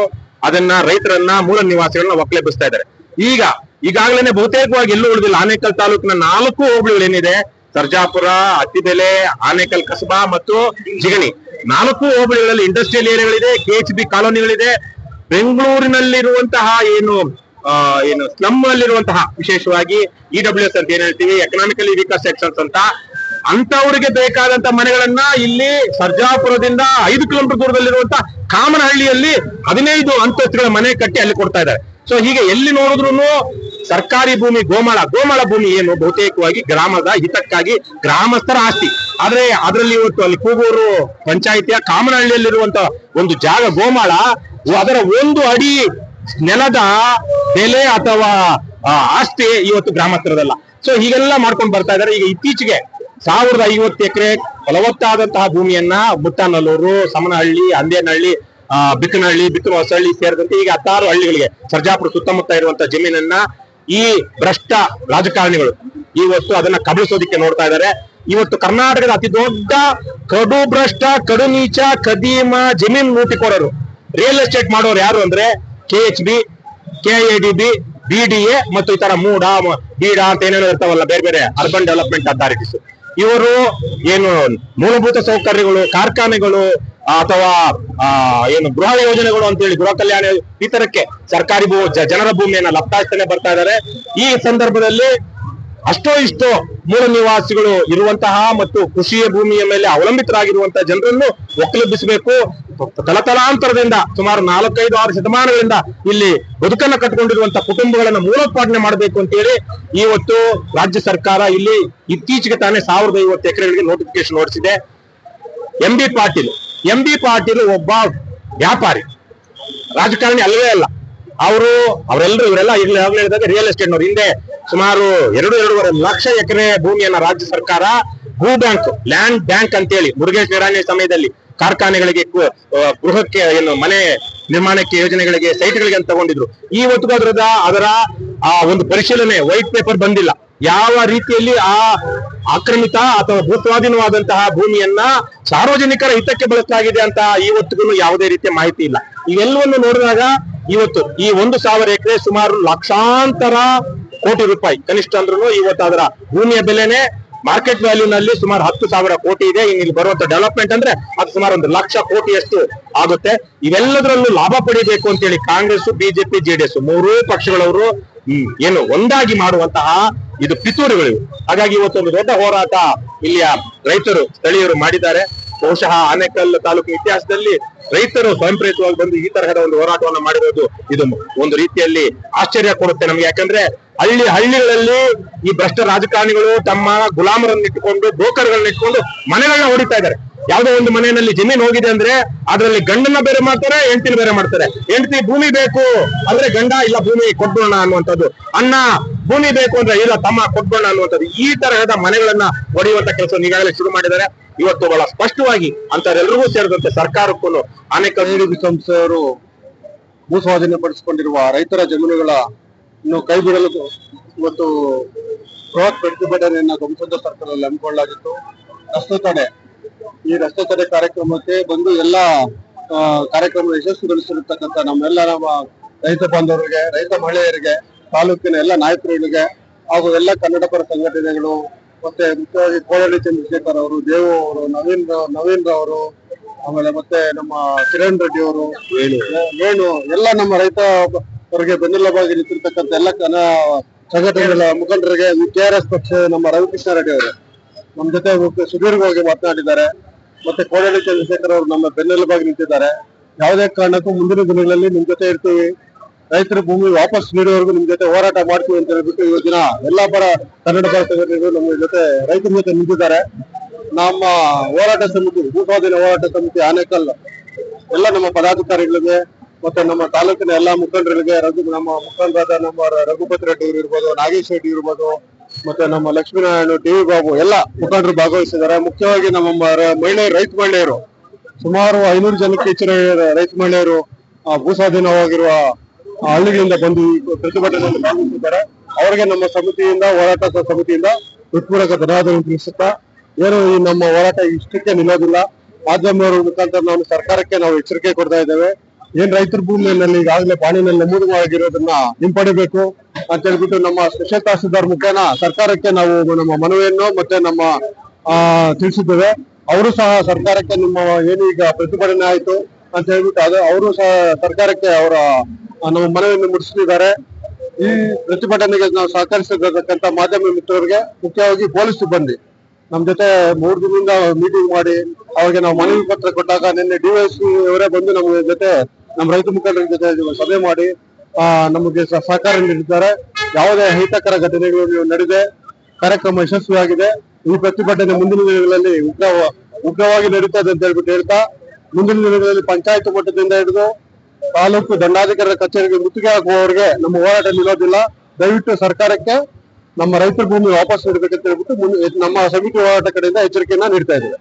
F: ಅದನ್ನ ರೈತರನ್ನ ಮೂಲ ನಿವಾಸಿಗಳನ್ನ ಒಕ್ಕಲೆಬ್ಬಿಸ್ತಾ ಇದ್ದಾರೆ. ಈಗ ಈಗಾಗಲೇ ಬಹುತೇಕವಾಗಿ ಎಲ್ಲೂ ಉಳಿದಿಲ್ಲ. ಆನೇಕಲ್ ತಾಲೂಕಿನ ನಾಲ್ಕು ಹೋಬಳಿಗಳು ಏನಿದೆ ಸರ್ಜಾಪುರ ಅತ್ತಿಬೆಲೆ ಆನೇಕಲ್ ಕಸಬಾ ಮತ್ತು ಜಿಗಣಿ. ನಾಲ್ಕು ಹೋಬಳಿಗಳಲ್ಲಿ ಇಂಡಸ್ಟ್ರಿಯಲ್ ಏರಿಯಾಗಳಿದೆ ಕೆ ಎಚ್ ಬಿ ಕಾಲೋನಿಗಳಿದೆ. ಬೆಂಗಳೂರಿನಲ್ಲಿರುವಂತಹ ಏನು ಏನು ಸ್ಲಮ್ ಅಲ್ಲಿರುವಂತಹ ವಿಶೇಷವಾಗಿ ಇ ಡಬ್ಲ್ಯೂ ಎಸ್ ಅಂತ ಏನ್ ಹೇಳ್ತೀವಿ? ಎಕನಾಮಿಕಲಿ ವೀಕರ್ ಸೆಕ್ಷನ್ಸ್ ಅಂತ. ಅಂತವರಿಗೆ ಬೇಕಾದಂತ ಮನೆಗಳನ್ನ ಇಲ್ಲಿ ಸರ್ಜಾಪುರದಿಂದ ಐದು ಕಿಲೋಮೀಟರ್ ದೂರದಲ್ಲಿರುವಂತ ಕಾಮನಹಳ್ಳಿಯಲ್ಲಿ ಹದಿನೈದು ಅಂತಸ್ತುಗಳ ಮನೆ ಕಟ್ಟಿ ಅಲ್ಲಿ ಕೊಡ್ತಾ ಇದ್ದಾರೆ. ಸೊ ಹೀಗೆ ಎಲ್ಲಿ ನೋಡಿದ್ರು ಸರ್ಕಾರಿ ಭೂಮಿ ಗೋಮಾಳ ಗೋಮಾಳ ಭೂಮಿ ಏನು ಬಹುತೇಕವಾಗಿ ಗ್ರಾಮದ ಹಿತಕ್ಕಾಗಿ ಗ್ರಾಮಸ್ಥರ ಆಸ್ತಿ. ಆದ್ರೆ ಅದರಲ್ಲಿ ಇವತ್ತು ಅಲ್ಲಿ ಕೂಗೂರು ಪಂಚಾಯಿತಿಯ ಕಾಮನಹಳ್ಳಿಯಲ್ಲಿರುವಂತ ಒಂದು ಜಾಗ ಗೋಮಾಳ, ಅದರ ಒಂದು ಅಡಿ ನೆಲದ ಬೆಲೆ ಅಥವಾ ಆಸ್ತಿ ಇವತ್ತು ಗ್ರಾಮಸ್ಥರದಲ್ಲ. ಸೊ ಹೀಗೆಲ್ಲ ಮಾಡ್ಕೊಂಡು ಬರ್ತಾ ಇದಾರೆ ಈಗ ಇತ್ತೀಚೆಗೆ ಸಾವಿರದ ಐವತ್ತು ಎಕರೆ ಫಲವತ್ತಾದಂತಹ ಭೂಮಿಯನ್ನ ಬುಟ್ಟನಲ್ಲೂರು ಸಮನಹಳ್ಳಿ ಅಂದೇನಹಳ್ಳಿ ಆ, ಬಿಕ್ಕನಹಳ್ಳಿ ಬಿಕ್ಕನ ಹೊಸಹಳ್ಳಿ ಸೇರಿದಂತೆ ಈಗ ಹತ್ತಾರು ಹಳ್ಳಿಗಳಿಗೆ ಸರ್ಜಾಪುರ ಸುತ್ತಮುತ್ತ ಇರುವಂತಹ ಜಮೀನನ್ನ ಈ ಭ್ರಷ್ಟ ರಾಜಕಾರಣಿಗಳು ಈ ವಸ್ತು ಅದನ್ನ ಕಬಳಿಸೋದಿಕ್ಕೆ ನೋಡ್ತಾ ಇದ್ದಾರೆ. ಇವತ್ತು ಕರ್ನಾಟಕದ ಅತಿ ದೊಡ್ಡ ಕಡು ಭ್ರಷ್ಟ ಕಡು ನೀಚ ಕದೀಮ ಜಮೀನ್ ಲೂಟಿಕೋರರು. ರಿಯಲ್ ಎಸ್ಟೇಟ್ ಮಾಡೋರು ಯಾರು ಅಂದ್ರೆ K H B K A B ಮತ್ತು ಈ ತರ ಮೂಡ ಬೀಡ ಅಂತ ಏನೇನೋ ಇರ್ತಾವಲ್ಲ ಬೇರೆ ಬೇರೆ ಅರ್ಬನ್ ಡೆವಲಪ್ಮೆಂಟ್ ಅಥಾರಿಟೀಸ್ ಇವರು ಏನು ಮೂಲಭೂತ ಸೌಕರ್ಯಗಳು ಕಾರ್ಖಾನೆಗಳು ಅಥವಾ ಆ, ಏನು ಗೃಹ ಯೋಜನೆಗಳು ಅಂತ ಹೇಳಿ ಗೃಹ ಕಲ್ಯಾಣ ಈ ತರಕ್ಕೆ ಸರ್ಕಾರಿ ಭೂ ಜನರ ಭೂಮಿಯನ್ನ ಲಪ್ತಾಯಿಸ್ತಾನೆ ಬರ್ತಾ ಇದ್ದಾರೆ. ಈ ಸಂದರ್ಭದಲ್ಲಿ ಅಷ್ಟೋ ಇಷ್ಟೋ ಮೂಲ ನಿವಾಸಿಗಳು ಇರುವಂತಹ ಮತ್ತು ಕೃಷಿಯ ಭೂಮಿಯ ಮೇಲೆ ಅವಲಂಬಿತರಾಗಿರುವಂತಹ ಜನರನ್ನು ಒಕ್ಕಲೆಬ್ಬಿಸಬೇಕು. ತಲತಲಾಂತರದಿಂದ ಸುಮಾರು ನಾಲ್ಕೈದು ಆರು ಶತಮಾನಗಳಿಂದ ಇಲ್ಲಿ ಬದುಕನ್ನು ಕಟ್ಟಿಕೊಂಡಿರುವಂತಹ ಕುಟುಂಬಗಳನ್ನ ಮೂಲೋತ್ಪಾದನೆ ಮಾಡಬೇಕು ಅಂತ ಹೇಳಿ ಇವತ್ತು ರಾಜ್ಯ ಸರ್ಕಾರ ಇಲ್ಲಿ ಇತ್ತೀಚೆಗೆ ತಾನೇ ಸಾವಿರದ ಐವತ್ತು ಎಕರೆಗಳಿಗೆ ನೋಟಿಫಿಕೇಶನ್ ಹೊರಡಿಸಿದೆ. M B Patil. M B Patil ಒಬ್ಬ ವ್ಯಾಪಾರಿ. ರಾಜಕಾರಣಿ ಅಲ್ಲವೇ ಅಲ್ಲ. ಅವರು ಅವರೆಲ್ಲರೂ ಇವರೆಲ್ಲ ಆಗ್ಲೇ ಹೇಳಿದಾಗ ರಿಯಲ್ ಎಸ್ಟೇಟ್ ನೋಡಿ ಹಿಂದೆ ಸುಮಾರು ಎರಡು, ಎರಡೂವರೆ ಲಕ್ಷ ಎಕರೆ ಭೂಮಿಯನ್ನ ರಾಜ್ಯ ಸರ್ಕಾರ ಭೂ ಬ್ಯಾಂಕ್ ಲ್ಯಾಂಡ್ ಬ್ಯಾಂಕ್ ಅಂತೇಳಿ ಮುರುಗೇಶ್ ನಿರಾಣಿ ಸಮಯದಲ್ಲಿ ಕಾರ್ಖಾನೆಗಳಿಗೆ ಗೃಹಕ್ಕೆ ಏನು ಮನೆ ನಿರ್ಮಾಣಕ್ಕೆ ಯೋಜನೆಗಳಿಗೆ ಸೈಟ್ಗಳಿಗೆ ಅಂತ ತಗೊಂಡಿದ್ರು. ಈ ಅದರದ ಅದರ, ಆ, ಒಂದು ಪರಿಶೀಲನೆ ವೈಟ್ ಪೇಪರ್ ಬಂದಿಲ್ಲ. ಯಾವ ರೀತಿಯಲ್ಲಿ ಆ ಆಕ್ರಮಿತ ಅಥವಾ ಭೂಸ್ವಾಧೀನವಾದಂತಹ ಭೂಮಿಯನ್ನ ಸಾರ್ವಜನಿಕರ ಹಿತಕ್ಕೆ ಬಳಸಲಾಗಿದೆ ಅಂತ ಈ ಇವತ್ತಿಗೂ ಯಾವುದೇ ರೀತಿಯ ಮಾಹಿತಿ ಇಲ್ಲ. ಇವೆಲ್ಲವನ್ನು ನೋಡಿದಾಗ ಇವತ್ತು ಈ ಒಂದು ಸಾವಿರ ಎಕರೆ ಸುಮಾರು ಲಕ್ಷಾಂತರ ಕೋಟಿ ರೂಪಾಯಿ. ಕನಿಷ್ಠ ಅಂದ್ರೂ ಇವತ್ತು ಅದರ ಭೂಮಿಯ ಬೆಲೆನೆ ಮಾರ್ಕೆಟ್ ವ್ಯಾಲ್ಯೂನಲ್ಲಿ ಸುಮಾರು ಹತ್ತು ಸಾವಿರ ಕೋಟಿ ಇದೆ. ಇನ್ನು ಇಲ್ಲಿ ಬರುವಂತ ಡೆವಲಪ್ಮೆಂಟ್ ಅಂದ್ರೆ ಅದು ಸುಮಾರು ಒಂದು ಲಕ್ಷ ಕೋಟಿಯಷ್ಟು ಆಗುತ್ತೆ. ಇವೆಲ್ಲದರಲ್ಲೂ ಲಾಭ ಪಡಿಬೇಕು ಅಂತೇಳಿ ಕಾಂಗ್ರೆಸ್ ಬಿಜೆಪಿ ಜೆಡಿಎಸ್ ಮೂರೂ ಪಕ್ಷಗಳವರು ಏನು ಒಂದಾಗಿ ಮಾಡುವಂತಹ ಇದು ಪಿತೂರುಗಳಿವೆ. ಹಾಗಾಗಿ ಇವತ್ತೊಂದು ದೊಡ್ಡ ಹೋರಾಟ ಇಲ್ಲಿಯ ರೈತರು, ಸ್ಥಳೀಯರು ಮಾಡಿದ್ದಾರೆ. ಬಹುಶಃ ಆನೇಕಲ್ ತಾಲೂಕಿನ ಇತಿಹಾಸದಲ್ಲಿ ರೈತರು ಸ್ವಯಂಪ್ರೇರಿತವಾಗಿ ಬಂದು ಈ ತರಹದ ಒಂದು ಹೋರಾಟವನ್ನು ಮಾಡಿರೋದು ಇದು ಒಂದು ರೀತಿಯಲ್ಲಿ ಆಶ್ಚರ್ಯ ಕೊಡುತ್ತೆ ನಮ್ಗೆ. ಯಾಕಂದ್ರೆ ಹಳ್ಳಿ ಹಳ್ಳಿಗಳಲ್ಲಿ ಈ ಭ್ರಷ್ಟ ರಾಜಕಾರಣಿಗಳು ತಮ್ಮ ಗುಲಾಮರನ್ನ ಇಟ್ಟುಕೊಂಡು ಬ್ರೋಕರ್ಗಳನ್ನ ಇಟ್ಕೊಂಡು ಮನೆಗಳನ್ನ ಹೊಡಿತಾ ಇದ್ದಾರೆ. ಯಾವುದೋ ಒಂದು ಮನೆಯಲ್ಲಿ ಜಮೀನು ಹೋಗಿದೆ ಅಂದ್ರೆ ಅದರಲ್ಲಿ ಗಂಡನ್ನ ಬೇರೆ ಮಾಡ್ತಾರೆ, ಹೆಂಡತಿನ ಬೇರೆ ಮಾಡ್ತಾರೆ. ಹೆಂಡತಿ ಭೂಮಿ ಬೇಕು ಅಂದ್ರೆ ಗಂಡ ಇಲ್ಲ ಭೂಮಿ ಕೊಟ್ಬಿಡೋಣ ಅನ್ನುವಂಥದ್ದು. ಅಣ್ಣ ಭೂಮಿ ಬೇಕು ಅಂದ್ರೆ ಇಲ್ಲ ತಮ್ಮ ಕೊಟ್ಕೊಳ್ಳ ಅನ್ನುವಂಥದ್ದು ಈ ತರಹದ ಮನೆಗಳನ್ನ ಹೊಡೆಯುವಂತ ಕೆಲಸ ಈಗಾಗಲೇ ಶುರು ಮಾಡಿದ್ದಾರೆ. ಇವತ್ತು ಬಹಳ ಸ್ಪಷ್ಟವಾಗಿ ಅಂತರೆಲ್ಲರಿಗೂ ಸೇರಿದಂತೆ ಸರ್ಕಾರಕ್ಕೂ ಅನೇಕ
G: ಸಂಸ್ಥೆಯವರು ಭೂ ಸ್ವಾಧೀನಪಡಿಸಿಕೊಂಡಿರುವ ರೈತರ ಜಮೀನುಗಳ ಇನ್ನು ಕೈ ಬಿಡಲು ಇವತ್ತು ಬೃಹತ್ ಪ್ರತಿಭಟನೆಯನ್ನ ಗಮನಿಸಿದ ಸರ್ಕಾರದಲ್ಲಿ ಹಮ್ಮಿಕೊಳ್ಳಲಾಗಿತ್ತು. ರಸ್ತೆ ತಡೆ, ಈ ರಸ್ತೆ ತಡೆ ಕಾರ್ಯಕ್ರಮಕ್ಕೆ ಬಂದು ಎಲ್ಲ ಕಾರ್ಯಕ್ರಮ ಯಶಸ್ವಿಗೊಳಿಸಿರತಕ್ಕಂಥ ನಮ್ಮೆಲ್ಲರ ನಮ್ಮ ರೈತ ಬಾಂಧವರಿಗೆ, ರೈತ ಮಹಿಳೆಯರಿಗೆ ತಾಲೂಕಿನ ಎಲ್ಲ ನಾಯಕರುಗಳಿಗೆ ಹಾಗೂ ಎಲ್ಲ ಕನ್ನಡಪರ ಸಂಘಟನೆಗಳು ಮತ್ತೆ ಮುಖ್ಯವಾಗಿ ಕೋಳಹಳ್ಳಿ ಚಂದ್ರಶೇಖರ್ ಅವರು ದೇವು ಅವರು ನವೀನ್ ನವೀನ್ ಅವರು ಆಮೇಲೆ ಮತ್ತೆ ನಮ್ಮ ಕಿರಣ್ ರೆಡ್ಡಿ ಅವರು ವೇಣು. ಎಲ್ಲ ನಮ್ಮ ರೈತ ಅವರಿಗೆ ಬೆನ್ನೆಲುಬಾಗಿ ನಿಂತಿರ್ತಕ್ಕಂಥ ಎಲ್ಲ ಕನ ಸಂಘಟನೆಗಳ ಮುಖಂಡರಿಗೆ ಕೆ ಆರ್ ಎಸ್ ಪಕ್ಷ ನಮ್ಮ ರವಿಕೃಷ್ಣ ರೆಡ್ಡಿ ಅವರು. ನಮ್ಮ ಜೊತೆ ಸುದೀರ್ಘವಾಗಿ ಮಾತನಾಡಿದ್ದಾರೆ. ಮತ್ತೆ ಕೋಡಳ್ಳಿ ಚಂದ್ರಶೇಖರ್ ಅವರು ನಮ್ಮ ಬೆನ್ನೆಲುಬಾಗಿ ನಿಂತಿದ್ದಾರೆ. ಯಾವುದೇ ಕಾರಣಕ್ಕೂ ಮುಂದಿನ ದಿನಗಳಲ್ಲಿ ನಿಮ್ ಜೊತೆ ಇರ್ತೀವಿ. ರೈತರ ಭೂಮಿ ವಾಪಸ್ ನೀಡುವವರೆಗೂ ನಿಮ್ ಜೊತೆ ಹೋರಾಟ ಮಾಡ್ತೀವಿ ಅಂತ ಹೇಳ್ಬಿಟ್ಟು ಇವತ್ತಿನ ಎಲ್ಲಾ ಪರ ಕನ್ನಡ ಸಂಘಟನೆಗಳು ನಮ್ಮ ಜೊತೆ ರೈತರ ಜೊತೆ ನಿಂತಿದ್ದಾರೆ ನಮ್ಮ ಹೋರಾಟ ಸಮಿತಿ, ಭೂಸ್ವಾಧೀನ ಹೋರಾಟ ಸಮಿತಿ ಆನೇಕಲ್, ಎಲ್ಲ ನಮ್ಮ ಪದಾಧಿಕಾರಿಗಳಿಗೆ ಮತ್ತೆ ನಮ್ಮ ತಾಲೂಕಿನ ಎಲ್ಲಾ ಮುಖಂಡರಿಗೆ, ರಘು, ನಮ್ಮ ಮುಖಂಡರಾದ ನಮ್ಮ ರಘುಪತಿ ರೆಡ್ಡಿ ಅವರು ಇರ್ಬೋದು, ನಾಗೇಶ್ ರೆಡ್ಡಿ ಇರ್ಬೋದು, ಮತ್ತೆ ನಮ್ಮ ಲಕ್ಷ್ಮೀನಾರಾಯಣ ಟಿ ವಿ ಬಾಬು ಎಲ್ಲ ಮುಖಂಡರು ಭಾಗವಹಿಸಿದ್ದಾರೆ. ಮುಖ್ಯವಾಗಿ ನಮ್ಮ ಮಹಿಳೆಯರು ರೈತ ಮಹಿಳೆಯರು. ಸುಮಾರು ಐನೂರು ಜನಕ್ಕೆ ಹೆಚ್ಚಿನ ರೈತ ಮಹಿಳೆಯರು ಭೂಸ್ವಾಧೀನವಾಗಿರುವ ಹಳ್ಳಿಗಳಿಂದ ಬಂದು ಪ್ರತಿಭಟನೆಯಲ್ಲಿ ಭಾಗವಹಿಸಿದ್ದಾರೆ ಅವರಿಗೆ ನಮ್ಮ ಸಮಿತಿಯಿಂದ, ಹೋರಾಟ ಸಮಿತಿಯಿಂದ ಹೃತ್ಪೂರ್ವಕ ಧನ್ಯವಾದಗಳನ್ನು ತಿಳಿಸುತ್ತಾ, ಏನು ಈ ನಮ್ಮ ಹೋರಾಟ ಇಷ್ಟಕ್ಕೆ ನಿಲ್ಲೋದಿಲ್ಲ. ಮಾಧ್ಯಮದವರ ಮುಖಾಂತರ ನಾವು ಸರ್ಕಾರಕ್ಕೆ ನಾವು ಎಚ್ಚರಿಕೆ ಕೊಡ್ತಾ ಇದ್ದೇವೆ. ಏನ್ ರೈತರ ಭೂಮಿಯಲ್ಲಿ ಈಗಾಗಲೇ ಪಾಣಿನಲ್ಲಿ ನಮೂದವಾಗಿರೋದನ್ನ ಹಿಂಪಡಿಬೇಕು ಅಂತ ಹೇಳ್ಬಿಟ್ಟು ನಮ್ಮ ಸ್ಪೆಷಲ್ ತಹಸೀಲ್ದಾರ್ ಮುಖೇನ ಸರ್ಕಾರಕ್ಕೆ ನಾವು ನಮ್ಮ ಮನವಿಯನ್ನು ಮತ್ತೆ ನಮ್ಮ, ಆ, ತಿಳಿಸಿದ್ದೇವೆ. ಅವರು ಸಹ ಸರ್ಕಾರಕ್ಕೆ ನಿಮ್ಮ ಏನು ಈಗ ಪ್ರತಿಭಟನೆ ಆಯ್ತು. ಅಂತ ಹೇಳ್ಬಿಟ್ಟು ಅದು ಅವರು ಸಹ ಸರ್ಕಾರಕ್ಕೆ ಅವರ ನಮ್ಮ ಮನವಿಯನ್ನು ಮುಟ್ಟಿಸಿದ್ದಾರೆ. ಈ ಪ್ರತಿಭಟನೆಗೆ ನಾವು ಸಹಕರಿಸಿರ್ತಕ್ಕಂಥ ಮಾಧ್ಯಮ ಮಿತ್ರರಿಗೆ ಮುಖ್ಯವಾಗಿ ಪೊಲೀಸ್ ಸಿಬ್ಬಂದಿ. ನಮ್ಮ ಜೊತೆ ಮೂರು ದಿನದಿಂದ ಮೀಟಿಂಗ್ ಮಾಡಿ, ಅವ್ರಿಗೆ ನಾವು ಮನವಿ ಪತ್ರ ಕೊಟ್ಟಾಗ ನಿನ್ನೆ ಡಿವೈಎಸ್ಪಿ ಅವರೇ ಬಂದು ನಮ್ಮ ಜೊತೆ, ನಮ್ಮ ರೈತ ಮುಖಂಡರ ಜೊತೆ ಸಭೆ ಮಾಡಿ ನಮಗೆ ಸಹಕಾರ ನೀಡಿದ್ದಾರೆ. ಯಾವುದೇ ಅಹಿತಕರ ಘಟನೆಗಳು ನಡೆದಿದೆ ಕಾರ್ಯಕ್ರಮ ಯಶಸ್ವಿಯಾಗಿದೆ. ಈ ಪ್ರತಿಭಟನೆ ಮುಂದಿನ ದಿನಗಳಲ್ಲಿ ಉಗ್ರ ಉಗ್ರವಾಗಿ ನಡೀತದೆ ಅಂತ ಹೇಳ್ಬಿಟ್ಟು ಹೇಳ್ತಾ ಮುಂದಿನ ದಿನಗಳಲ್ಲಿ ಪಂಚಾಯತ್ ಮಟ್ಟದಿಂದ ಹಿಡಿದು ತಾಲೂಕು ದಂಡಾಧಿಕಾರಿಗಳ ಕಚೇರಿಗೆ ಮುತ್ತಿಗೆ ಹಾಕುವವರೆಗೆ ನಮ್ಮ ಹೋರಾಟ ನಿಲ್ಲೋದಿಲ್ಲ ದಯವಿಟ್ಟು ಸರ್ಕಾರಕ್ಕೆ ನಮ್ಮ ರೈತರ ಭೂಮಿ ವಾಪಸ್ ನೀಡಬೇಕಂತ ಹೇಳ್ಬಿಟ್ಟು ಮುಂದೆ ನಮ್ಮ ಸಮಿತಿ ಹೋರಾಟ ಕಡೆಯಿಂದ ಎಚ್ಚರಿಕೆಯನ್ನ ನೀಡ್ತಾ ಇದ್ದೀವಿ.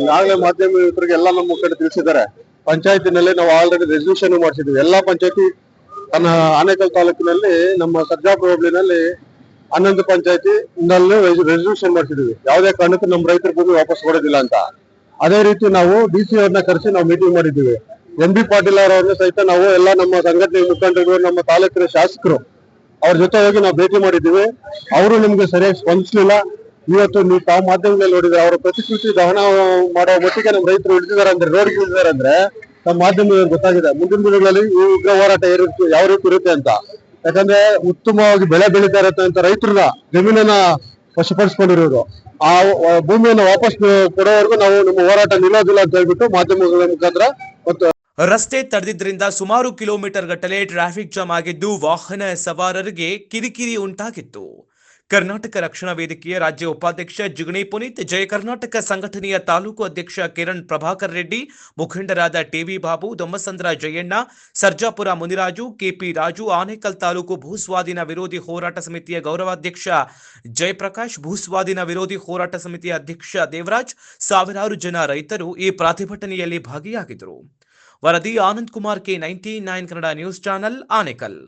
G: ಈಗಾಗಲೇ ಮಾಧ್ಯಮ ಮಿತ್ರರಿಗೆ ಎಲ್ಲ ನಮ್ಮ ಕಡೆ ತಿಳಿಸಿದ್ದಾರೆ. ಪಂಚಾಯತಿನಲ್ಲಿ ನಾವು ಆಲ್ರೆಡಿ ರೆಸಲ್ಯೂಷನ್ ಮಾಡಿಸಿದ್ವಿ ಎಲ್ಲಾ ಪಂಚಾಯತಿ ತನ್ನ ಆನೇಕಲ್ ತಾಲೂಕಿನಲ್ಲಿ ನಮ್ಮ ಸರ್ಜಾಪುರ ಹೋಬಳಿನಲ್ಲಿ ಹನ್ನೊಂದು ಪಂಚಾಯತಿ ರೆಸಲ್ಯೂಷನ್ ಮಾಡಿಸಿದ್ವಿ ಯಾವುದೇ ಕಾರಣಕ್ಕೂ ನಮ್ಮ ರೈತರ ಭೂಮಿ ವಾಪಸ್ ಕೊಡೋದಿಲ್ಲ ಅಂತ. ಅದೇ ರೀತಿ ನಾವು ಡಿ ಸಿ ಅವ್ರನ್ನ ಕರೆಸಿ ನಾವು ಮೀಟಿಂಗ್ ಮಾಡಿದ್ದೀವಿ. ಎಂ ಬಿ ಪಾಟೀಲ್ ಅವರನ್ನು ಸಹಿತ ನಾವು ಎಲ್ಲ ನಮ್ಮ ಸಂಘಟನೆ ಮುಖಂಡರು, ನಮ್ಮ ತಾಲೂಕಿನ ಶಾಸಕರು ಅವ್ರ ಜೊತೆ ಹೋಗಿ ನಾವು ಭೇಟಿ ಮಾಡಿದ್ದೀವಿ. ಅವರು ನಿಮ್ಗೆ ಸರಿಯಾಗಿ ಸ್ಪಂದಿಸಲಿಲ್ಲ. ಇವತ್ತು ನೀವು ತಾವು ಮಾಧ್ಯಮದಲ್ಲಿ ನೋಡಿದ್ರೆ ಅವರ ಪ್ರತಿಕೃತಿ ದಹನ ಮಾಡೋ ಮಟ್ಟಿಗೆ ನಮ್ಮ ರೈತರು ಹಿಡಿದಿದ್ದಾರೆ ಅಂದ್ರೆ, ರೋಡ್ ಇಳಿದಿದ್ದಾರೆ ಅಂದ್ರೆ ನಮ್ಮ ಮಾಧ್ಯಮ ಗೊತ್ತಾಗಿದೆ. ಮುಂದಿನ ದಿನಗಳಲ್ಲಿ ಈ ಉಗ್ರ ಹೋರಾಟ ಯಾವ ರೀತಿ ಇರುತ್ತೆ ಅಂತ. ಯಾಕಂದ್ರೆ ಉತ್ತಮವಾಗಿ ಬೆಳೆ ಬೆಳೀತಾ ಇರತ್ತೆ ಅಂತ ರೈತರನ್ನ ಜಮೀನನ್ನ ವಶಪಡಿಸ್ಕೊಂಡಿರೋರು ಆ ಭೂಮಿಯನ್ನು ಭೂಮಿಯನ್ನ ವಾಪಸ್ ಕೊಡೋವರೆಗೂ ನಾವು ನಮ್ಮ ಹೋರಾಟ ನಿಲ್ಲೋದಿಲ್ಲ ಅಂತ ಹೇಳ್ಬಿಟ್ಟು ಮಾಧ್ಯಮಗಳ ಮುಖಾಂತರ ಮತ್ತು
A: ರಸ್ತೆ ತಡೆದಿದ್ದರಿಂದ ಸುಮಾರು ಕಿಲೋಮೀಟರ್ ಗಟ್ಟಲೆ ಟ್ರಾಫಿಕ್ ಜಾಮ್ ಆಗಿದ್ದು ವಾಹನ ಸವಾರರಿಗೆ ಕಿರಿಕಿರಿ ಉಂಟಾಗಿತ್ತು. ಕರ್ನಾಟಕ ರಕ್ಷಣಾ ವೇದಿಕೆಯ ರಾಜ್ಯ ಉಪಾಧ್ಯಕ್ಷ ಜಿಗಣಿ ಪುನೀತ್, ಜಯ ಕರ್ನಾಟಕ ಸಂಘಟನೆಯ ತಾಲೂಕು ಅಧ್ಯಕ್ಷ ಕಿರಣ್ ಪ್ರಭಾಕರ್ ರೆಡ್ಡಿ, ಮುಖಂಡರಾದ ಟಿವಿ ಬಾಬು, ದೊಮ್ಮಸಂದ್ರ ಜಯಣ್ಣ, ಸರ್ಜಾಪುರ ಮುನಿರಾಜು, ಕೆಪಿ ರಾಜು, ಆನೇಕಲ್ ತಾಲೂಕು ಭೂಸ್ವಾಧೀನ ವಿರೋಧಿ ಹೋರಾಟ ಸಮಿತಿಯ ಗೌರವಾಧ್ಯಕ್ಷ ಜಯಪ್ರಕಾಶ್, ಭೂಸ್ವಾಧೀನ ವಿರೋಧಿ ಹೋರಾಟ ಸಮಿತಿಯ ಅಧ್ಯಕ್ಷ ದೇವರಾಜ್, ಸಾವಿರಾರು ಜನ ರೈತರು ಈ ಪ್ರತಿಭಟನೆಯಲ್ಲಿ ಭಾಗಿಯಾಗಿದ್ದರು. ವರದಿ Anand Kumar K ninety nine Kannada news channel, Anekal.